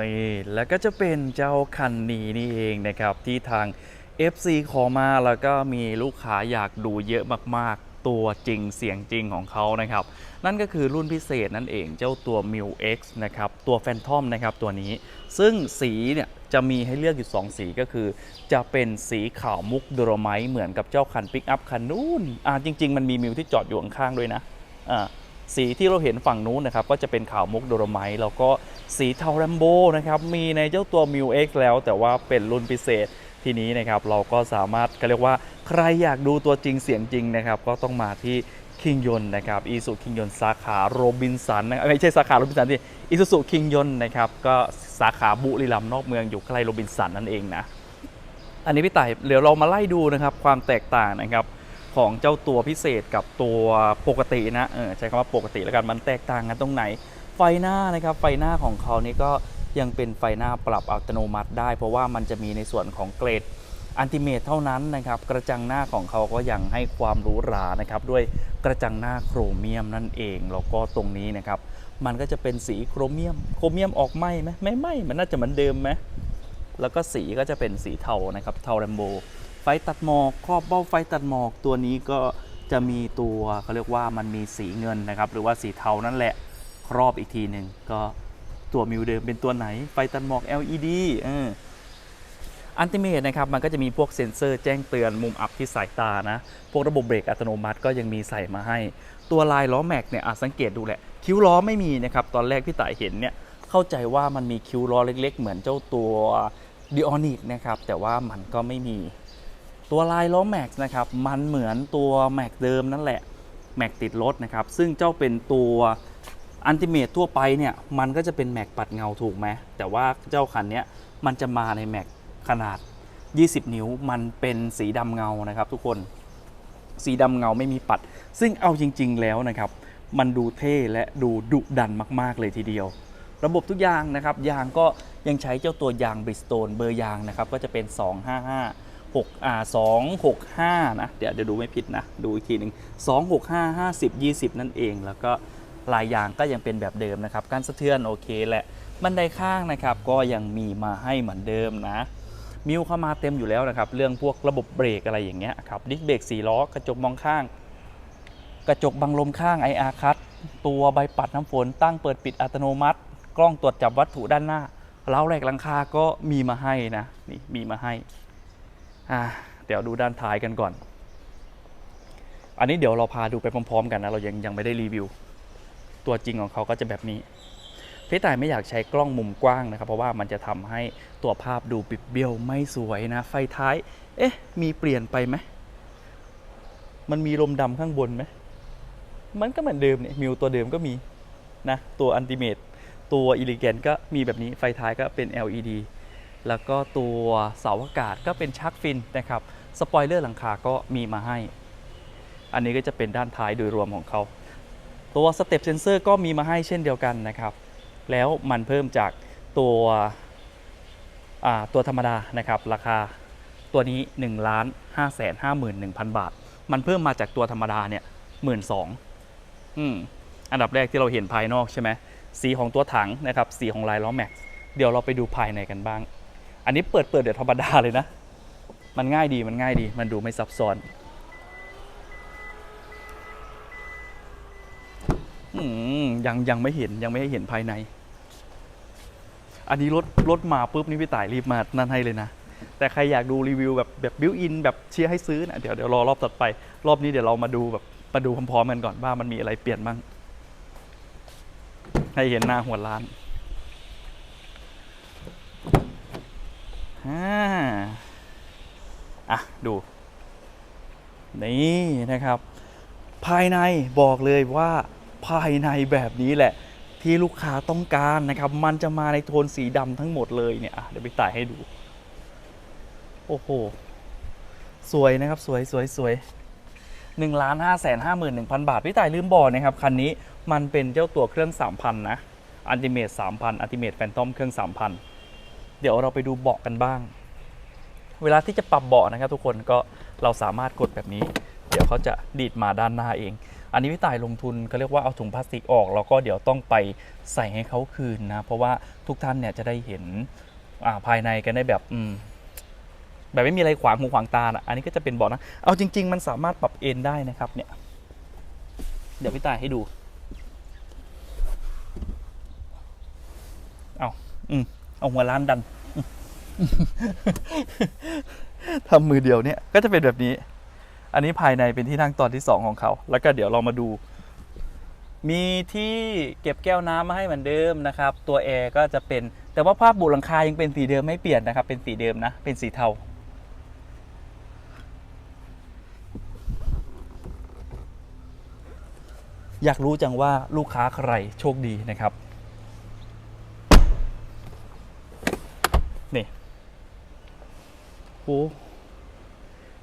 นี่แล้วก็จะเป็นเจ้าคันนี้นี่เองนะครับที่ทาง FC ขอมาแล้วก็มีลูกค้าอยากดูเยอะมากๆ ตัวจริงเสียงจริงของเขานะครับ นั่นก็คือรุ่นพิเศษนั่นเองเจ้าตัว m i l X นะครับ ตัว Phantom นะครับตัวนี้ ซึ่งสีเนี่ยจะมีให้เลือกอยู่ 2 สีก็คือ จะเป็นสีขาวมุกโดรไมเหมือนกับเจ้าคันปิกอัพคันนู้นอ่าจริง ๆ มันมีมิวที่จอดอยู่ข้างๆด้วยนะอ่าสีที่เราเห็นฝั่งนู้นนะครับก็จะเป็นขาวมุกโดรไมต์แล้วก็ สีเทาแรมโบ้นะครับ มีในเจ้าตัว m i u X แล้วแต่ว่าเป็นรุ่นพิเศษทีนี้นะครับ เราก็สามารถก็เรียกว่าใครอยากดูตัวจริงเสียงจริงนะครับ ก็ต้องมาที่คิงยนนะครับอีสุคิงยนสาขาโรบินสันนะไม่ใช่สาขาโรบินสันที่อีสุสุคิงยนนะครับ ก็สาขาบุรีรัมย์นอกเมืองอยู่ใกล้โรบินสันนั่นเองนะ อันนี้พี่ต่ายเดี๋ยวเรามาไล่ดูนะครับความแตกต่างนะครับของเจ้าตัวพิเศษกับตัวปกตินะเออใช้คำว่าปกติแล้วกันมันแตกต่างกันตรงไหน ฟหน้านะครับไฟหน้าของเขานี่ก็ยังเป็นไฟหน้าปรับอัตโนมัติได้ เพราะว่ามันจะมีในส่วนของเกรดอันติเมทเท่านั้นนะครับกระจังหน้าของเขาก็ยังให้ความหรูหรานะครับด้วยกระจังหน้าโครเมียมนั่นเองแล้วก็ตรงนี้นะครับมันก็จะเป็นสีโครเมียม โครเมียมออกไหมไหมไม่ไหมมันน่าจะเหมือนเดิมไหมแล้วก็สีก็จะเป็นสีเทานะครับเทาแรมโบไฟตัดหมอกครอบเบ้าไฟตัดหมอกตัวนี้ก็จะมีตัวเขาเรียกว่ามันมีสีเงินนะครับหรือว่าสีเทานั่นแหละ รอบอีกทีหนึ่งก็ตัวมิวเดิมเป็นตัวไหน ไฟตัดหมอก LED เอออันติเมตนะครับ มันก็จะมีพวกเซ็นเซอร์แจ้งเตือนมุมอับที่สายตานะ พวกระบบเบรกอัตโนมัติก็ยังมีใส่มาให้ ตัวลายล้อแม็กเนี่ยอาสังเกตดูแหละ คิ้วล้อไม่มีนะครับ ตอนแรกพี่ต่ายเห็นเนี่ยเข้าใจว่ามันมีคิ้วล้อเล็ก ๆ เหมือนเจ้าตัวดิออนิกนะครับ แต่ว่ามันก็ไม่มี ตัวลายล้อแม็กนะครับ มันเหมือนตัวแม็กเดิมนั่นแหละแม็กติดรถนะครับ ซึ่งเจ้าเป็นตัว อันติเมตทั่วไปเนี่ยมันก็จะเป็นแม็กปัดเงาถูกไหมแต่ว่าเจ้าคันนี้มันจะมาในแม็กขนาด 20 นิ้วมันเป็นสีดำเงานะครับ ทุกคนสีดำเงาไม่มีปัด ซึ่งเอาจริง ๆ แล้วนะครับ มันดูเท่และดูดุดันมากๆเลยทีเดียว ระบบทุกอย่างนะครับ ยางก็ยังใช้เจ้าตัวยางบริสโตนเบอร์ยางนะครับ ก็จะเป็น 255 6อ่า265 นะ เดี๋ยวจะดูไม่ผิดนะ ดูอีกทีหนึ่ง265 50 20 นั่นเองแล้วก็ ลายยางก็ยังเป็นแบบเดิมนะครับการสะเทือนโอเคแหละบันไดข้างนะครับก็ยังมีมาให้เหมือนเดิมนะมิวเข้ามาเต็มอยู่แล้วนะครับ เรื่องพวกระบบเบรกอะไรอย่างเงี้ยครับดิสเบรก4ล้อกระจกมองข้าง กระจกบังลมข้าง IR คัตตัวใบปัดน้ำฝนตั้งเปิดปิดอัตโนมัติ กล้องตรวจจับวัตถุด้านหน้าเล้าแรกหลังคาก็มีมาให้นะนี่มีมาให้อ่าเดี๋ยวดูด้านท้ายกันก่อน อันนี้เดี๋ยวเราพาดูไปพร้อมๆ กันนะเรายังยังไม่ได้รีวิว ตัวจริงของเขาก็จะแบบนี้พี่ต่ายไม่อยากใช้กล้องมุมกว้างนะครับ เพราะว่ามันจะทำให้ตัวภาพดูปิดเบี้ยวไม่สวยนะ ไฟท้าย เอ๊ะ มีเปลี่ยนไปไหมมันมีลมดำข้างบนไหมมันก็เหมือนเดิมเนี่ยมิวตัวเดิมก็มีนะตัวอันติเมตตัวอิลิเกนก็มีแบบนี้ไฟท้ายก็เป็น LED แล้วก็ตัวเสาอากาศก็เป็นชักฟินนะครับสปอยเลอร์หลังคาก็มีมาให้ อันนี้ก็จะเป็นด้านท้ายโดยรวมของเขา ตัวสเต็ปเซนเซอร์ก็มีมาให้เช่นเดียวกันนะครับ แล้วมันเพิ่มจากตัวตัวธรรมดานะครับ ราคาตัวนี้1ล้าน5แสน5หมื่น1,000 บาท มันเพิ่มมาจากตัวธรรมดาเนี่ยหมื่นสองอันดับแรกที่เราเห็นภายนอกใช่ไหมสีของตัวถังนะครับ สีของลายล้อแม็กซ์เดี๋ยวเราไปดูภายในกันบ้าง อันนี้เปิดเปิดเดี๋ยวธรรมดาเลยนะ มันง่ายดีมันง่ายดีมันดูไม่ซับซ้อน ยังยังไม่เห็นยังไม่ให้เห็นภายใน อันนี้รถรถมาปุ๊บนี่พี่ต่ายรีบมานั่นให้เลยนะ แต่ใครอยากดูรีวิวแบบแบบบิวอินแบบเชียร์ให้ซื้อนะเดี๋ยวเดี๋ยวรอรอบต่อไป รอบนี้เดี๋ยวเรามาดูแบบมาดูพร้อมๆกันก่อนว่ามันมีอะไรเปลี่ยนบ้าง ให้เห็นหน้าหัวร้านอ่าอะดู นี่นะครับ ภายในบอกเลยว่า ภายในแบบนี้แหละ ที่ลูกค้าต้องการนะครับ มันจะมาในโทนสีดำทั้งหมดเลยเนี่ยเดี๋ยวไปต่ายให้ดู โอ้โห สวยนะครับสวยสวยสวยหนึ่งล้านห้าแสนห้าหมื่นหนึ่งพันบาท พี่ต่ายลืมบอกนะครับ คันนี้มันเป็นเจ้าตัวเครื่องสามพันนะอันติเมตสามพันอันติเมตแฟนตอมเครื่องสามพันเดี๋ยวเราไปดูเบาะกันบ้าง เวลาที่จะปรับเบาะนะครับทุกคนก็เราสามารถกดแบบนี้ เดี๋ยวเขาจะดีดมาด้านหน้าเอง อันนี้พี่ต่ายลงทุนเขาเรียกว่าเอาถุงพลาสติกออก แล้วก็เดี๋ยวต้องไปใส่ให้เขาคืนนะ เพราะว่าทุกท่านเนี่ยจะได้เห็นาภายในกันได้แบบแบบไม่มีอะไรขวางหูขวางตาอะอันนี้ก็จะเป็นเบาะนะ เอาจริง ๆ มันสามารถปรับเอนได้นะครับเนี่ย เดี๋ยวพี่ต่ายให้ดู เอาอืมเอาหัวล้านดันทำมือเดียวเนี่ย ก็จะเป็นแบบนี้ อันนี้ภายในเป็นที่นั่งตอนที่ 2 ของเขา แล้วก็เดี๋ยวเรามาดู มีที่เก็บแก้วน้ำมาให้เหมือนเดิมนะครับ ตัวแอร์ก็จะเป็น แต่ว่าภาพบุหลังคายังเป็นสีเดิมไม่เปลี่ยนนะครับ เป็นสีเดิมนะ เป็นสีเทา อยากรู้จังว่าลูกค้าใครโชคดีนะครับนี่โอ้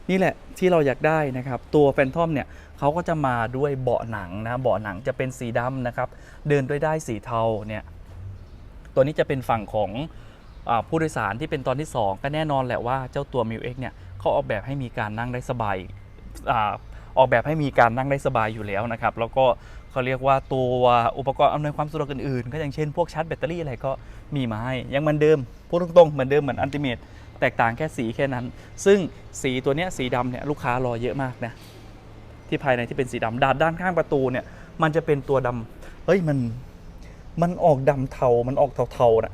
นี่แหละที่เราอยากได้นะครับตัวแฟนทอมเนี่ยเขาก็จะมาด้วยเบาะหนังนะเบาะหนังจะเป็นสีดำนะครับเดินด้วยได้สีเทาเนี่ยตัวนี้จะเป็นฝั่งของอผู้โดยสารที่เป็นตอนที่ 2 ก็แน่นอนแหละว่าเจ้าตัว m ิวเอ็กเนี่ยเขาออกแบบให้มีการนั่งได้สบายอออกแบบให้มีการนั่งได้สบายอยู่แล้วนะครับ แล้วก็เขาเรียกว่าตัวอุปกรณ์อำนวยความสะดวกอื่นๆ ก็อย่างเช่นพวกชาร์จแบตเตอรี่อะไรก็มีมาให้ ยังเหมือนเดิมพูดตรงๆเหมือนเดิมเหมือนอันติเมต แตกต่างแค่สีแค่นั้น ซึ่งสีตัวเนี้ยสีดำเนี่ยลูกค้ารอเยอะมากนะที่ภายในที่เป็นสีดำดาดด้านข้างประตูเนี่ย มันจะเป็นตัวดำเฮ้ยมันมันออกดำเทา มันออกเทาๆน่ะ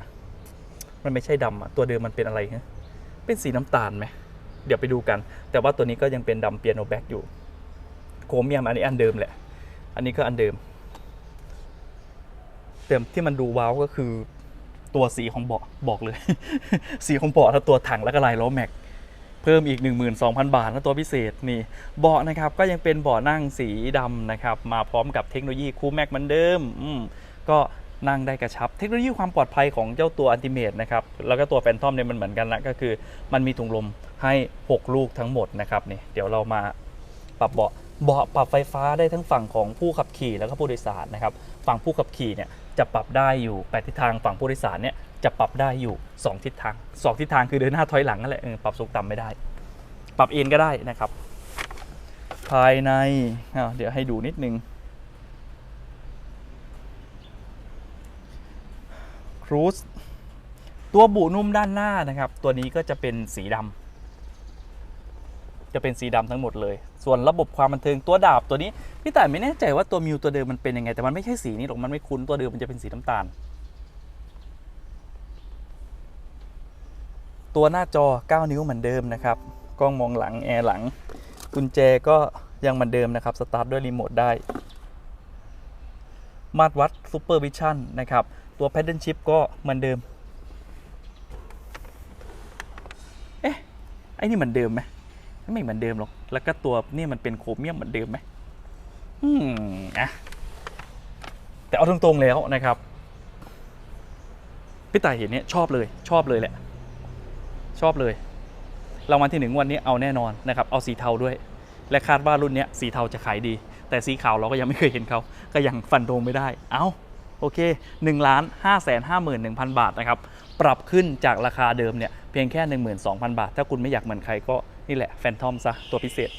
มันไม่ใช่ดำอะตัวเดิมมันเป็นอะไรฮะเป็นสีน้ำตาลไหมเดี๋ยวไปดูกัน แต่ว่าตัวนี้ก็ยังเป็นดำเปียโนแบ็กอยู่โครเมียมอันนี้อันเดิมแหละ อันนี้ก็อันเดิมเต็มที่มันดูว้าวก็คือ ตัวสีของเบาะบอกเลย สีของเบาะถ้าตัวถังแล้วก็ลายล้อแม็กเพิ่มอีก 12,000 บาทนะตัวพิเศษนี่เบาะนะครับก็ยังเป็นเบาะนั่งสีดำนะครับมาพร้อมกับเทคโนโลยีคูลแม็กเหมือนเดิมอืมก็นั่งได้กระชับ เทคโนโลยีความปลอดภัยของเจ้าตัวอันติเมตนะครับแล้วก็ตัวแฟนทอมเนี่ยมันเหมือนกันละก็คือ มันมีถุงลมให้ 6 ลูกทั้งหมดนะครับนี่เดี๋ยวเรามาปรับเบาะเบาะปรับไฟฟ้าได้ทั้งฝั่งของผู้ขับขี่แล้วก็ผู้โดยสารนะครับ ฝั่งผู้ขับขี่เนี่ย จะปรับได้อยู่แปดทิศทางฝั่งผู้โดยสารเนี่ยจะปรับได้อยู่ 2 ทิศทาง 2 ทิศทางคือเดินหน้าถอยหลังนั่นแหละปรับสูงต่ำไม่ได้ ปรับเอ็นก็ได้นะครับ ภายในเดี๋ยวให้ดูนิดนึงครูสตัวบุนุ่มด้านหน้านะครับ ตัวนี้ก็จะเป็นสีดำ จะเป็นสีดำทั้งหมดเลย ส่วนระบบความบันเทิงตัวดาบตัวนี้พี่ต่ายไม่แน่ใจว่าตัวมิวตัวเดิมมันเป็นยังไง แต่มันไม่ใช่สีนี้หรอกมันไม่คุ้นตัวเดิมมันจะเป็นสีน้ำตาล ตัวหน้าจอ 9 นิ้วเหมือนเดิมนะครับกล้องมองหลังแอร์หลัง กุญแจก็ยังเหมือนเดิมนะครับสตาร์ทด้วยรีโมทได้ มาตรวัดซูเปอร์วิชั่นนะครับตัวแพดเดิลชิพก็เหมือนเดิม เอ๊ะ ไอ้นี่เหมือนเดิมไหม ไม่เหมือนเดิมหรอก แล้วก็ตัวนี่มันเป็นโครเมียมเหมือนเดิมไหมอืมอะแต่เอาตรงๆแล้วนะครับพี่ต่ายเห็นเนี้ยชอบเลยชอบเลยแหละ ชอบเลยรางวัลที่หนึ่งวันนี้เอาแน่นอนนะครับเอาสีเทาด้วย และคาดว่ารุ่นเนี้ยสีเทาจะขายดี แต่สีขาวเราก็ยังไม่เคยเห็นเขาก็ยังฟันธงไม่ได้ เอาโอเค1ล้าน5แสน5 1 0 0 0บาทนะครับปรับขึ้นจากราคาเดิมเนี่ยเพียงแค่ 12,000 บาท ถ้าคุณไม่อยากเหมือนใครก็ นี่แหละแฟนทอมซะตัวพิเศษ